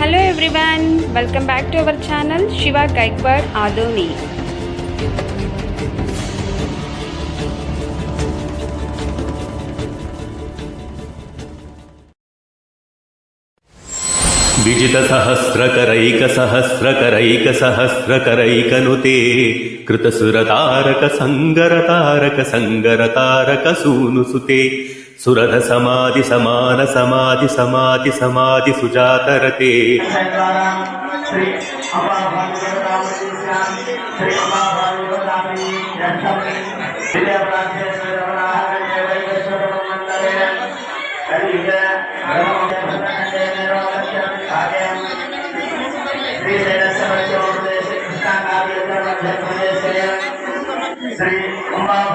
hello everyone welcome back to our channel Shiva Gaikwad Adoni विजितसहस्रकरैकसहस्रकरैकसहस्रकरैकनुते कृतसुरतारकसङ्गरतारकसङ्गरतारकसूनुसुते సురధ సమాధి సమాన సమాధి సమాధి సమాధి సుజాతరతే శ్రీ ఉమా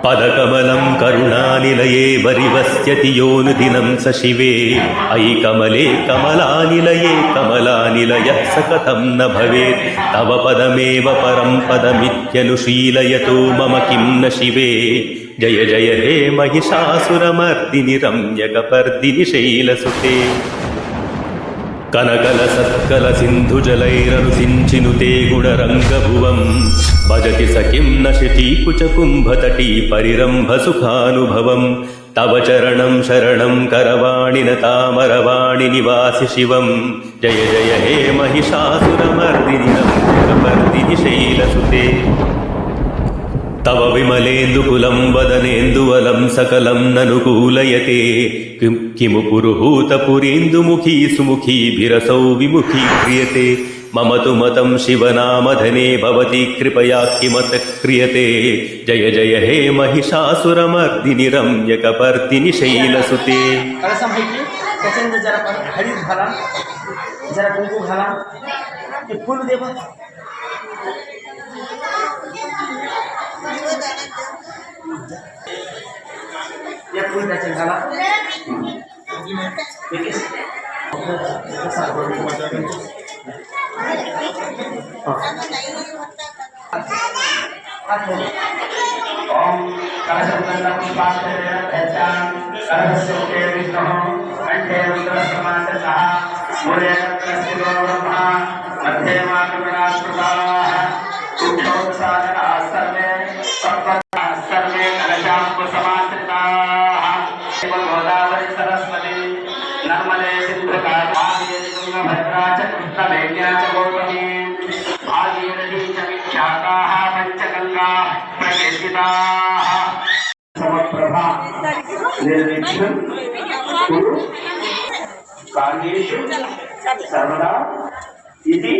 रम्यकपर्दिनि शैलसुते आरोग्य पदकमलं करुणानिलये वरिवस्यति योनुदिनं स शिवे अयि कमले कमलानिलये कमलानिलयः स कथं न भवेत् तव पदमेव परं पदमित्यनुशीलयतो मम किं न शिवे जय जय हे महिषासुरमर्दिनि रम्यकपर्दिनि शैलसुते కనకల సత్కల సింధుజలైరనుసించినుతే గుణరంగభువం భజతి సఖిం నశటి కుచకుంభతటీ పరిరంభ సుఖానుభవం. తవ చరణం శరణం కరవాణిన తామరవాణి నివాసి శివం. జయ జయ హే మహిషాసురమర్దిని రంజకమర్దిని శైలసుతే తవ విమలేందు కులం విమలేందుకులంబదనేందువలం సకలం ననుకూలయతే కిము పురుహూత పురేందు ముఖీ సుముఖీ సుముఖీభిరసౌ విముఖీ క్రియతే. మమ తు మతం శివనామధనే భవతి కృపయా కిమత క్రియతే. జయ జయ హే మహిషాసురమర్దిని రమ్యకపర్దిని శైలసుతే. కలసం దేవ Ya pun dah cengkala. Bikis. Om Kalasaputra Puspasya Tehchan Godavari Saraswati नर्मदे सिन्धुकार्भागे तुङ्गभद्रा च कृष्णवेण्या च गौतमी भागीरथी च विख्याताः पञ्चगङ्गाः प्रकीर्तिताः समप्रभा निर्विघ्नं कुरु कार्येषु सर्वदा इति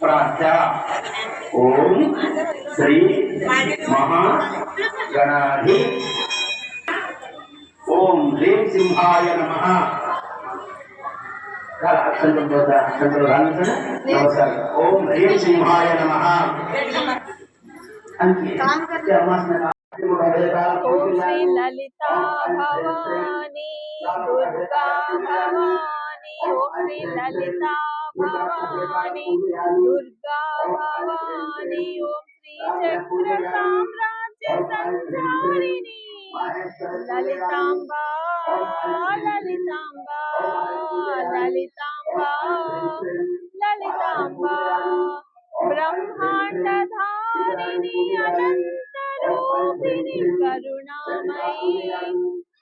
प्रार्थ्या। ॐ श्री महागणाधि ओम ह्रीम सिंहाय नमः। ओम ह्रीम सिंहाय नमः। ललिता भवानी दुर्गा भवानी। ओम श्री ललिता भवानी दुर्गा भवानी। ओम श्री चक्र साम्राज्य संचारिणी। lalitamba lalitamba lalitamba lalitamba. Brahmanda dharini ananta karunamayi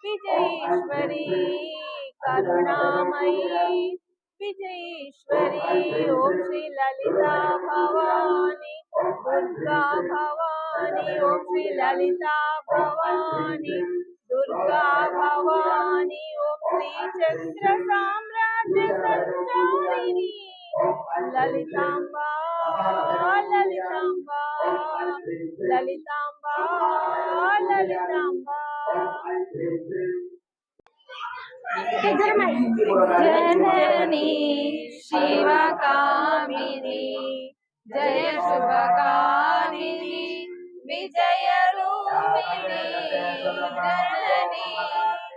vijayeshwari karunamayi vijayeshwari. Om shri lalita bhavani. Bhavani ओम ललिता भवानी, दुर्गा भवानी ओम चंद्र साम्राज्य संचारिणी ललितांबा ललितांबा ललितांबा ललितांबा जननी शिवकामिनी, जय शुभकारिणी జనని విజయ రూపిణి జనని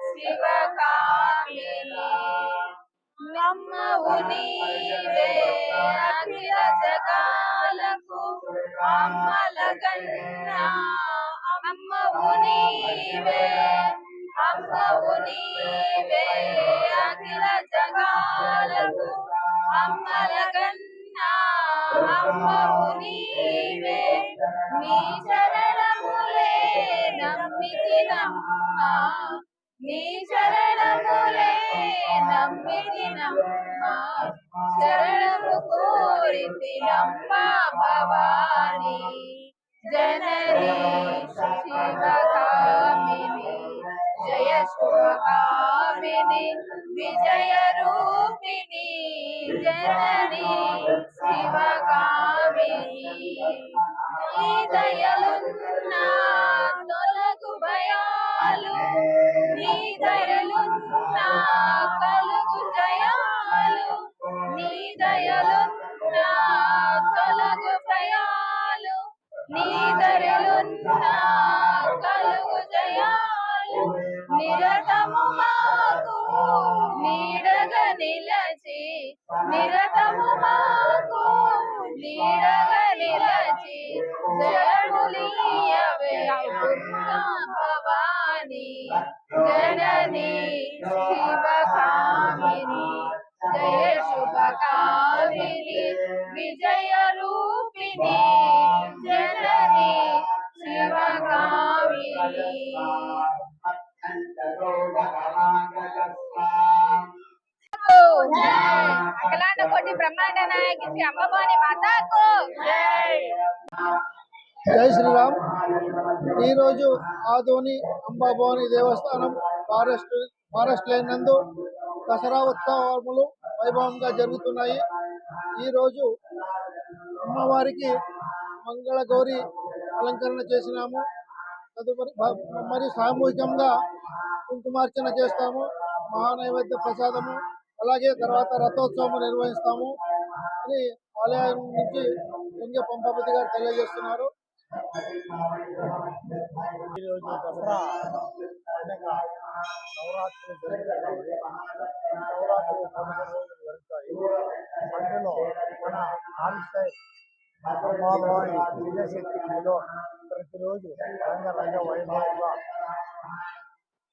శివకామిని. నమ్మవు నీవే అఖిల జగాలకు అమ్మలగన్నా. అమ్మవు నీవే అమ్మవు నీవే అఖిల జగాలకు అమ్మల అమ్మలగన్నా. అమ్మవు నీవే నీ శరణములే నమ్మితినమ్మ నీ శరణములే నమ్మితినమ్మ శరణము కోరితినమ్మ భవాని. జనని శివకామిని జయ శుభకామిని విజయ రూపిణి జనని. దయలున్నా తొలగు భయాలు నీ దయలున్నా కలుగు జయాలు నీ దయలున్నా కలుగు భయాలు నీ దయలున్నా కలుగు జయాలు నిరతము జై శ్రీరామ్. ఈరోజు ఆదోని అంబాభవాని దేవస్థానం ఫారెస్ట్ ఫారెస్ట్ లైన్ నందు దసరా ఉత్సవములు వైభవంగా జరుగుతున్నాయి. ఈరోజు అమ్మవారికి మంగళ గౌరి అలంకరణ చేసినాము. తదుపరి మరి సామూహికంగా కుంకుమార్చన చేస్తాము. మహానైవేద్య ప్రసాదము అలాగే తర్వాత రథోత్సవం నిర్వహిస్తాము. అని ఆలయం నుంచి లింగ పంపపతి గారు తెలియజేస్తున్నారు. ఈరోజు దసరా పండుగ నవరాత్రులు జరుగుతాయి నవరాత్రులు పండుగ రోజులు జరుగుతాయి. పండుగలో మన ఆల్సైడ్ అమ్మవారి దివ్యశక్తి గుడిలో ప్రతిరోజు రంగరంగ వైభవంగా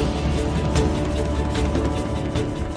フフフフ。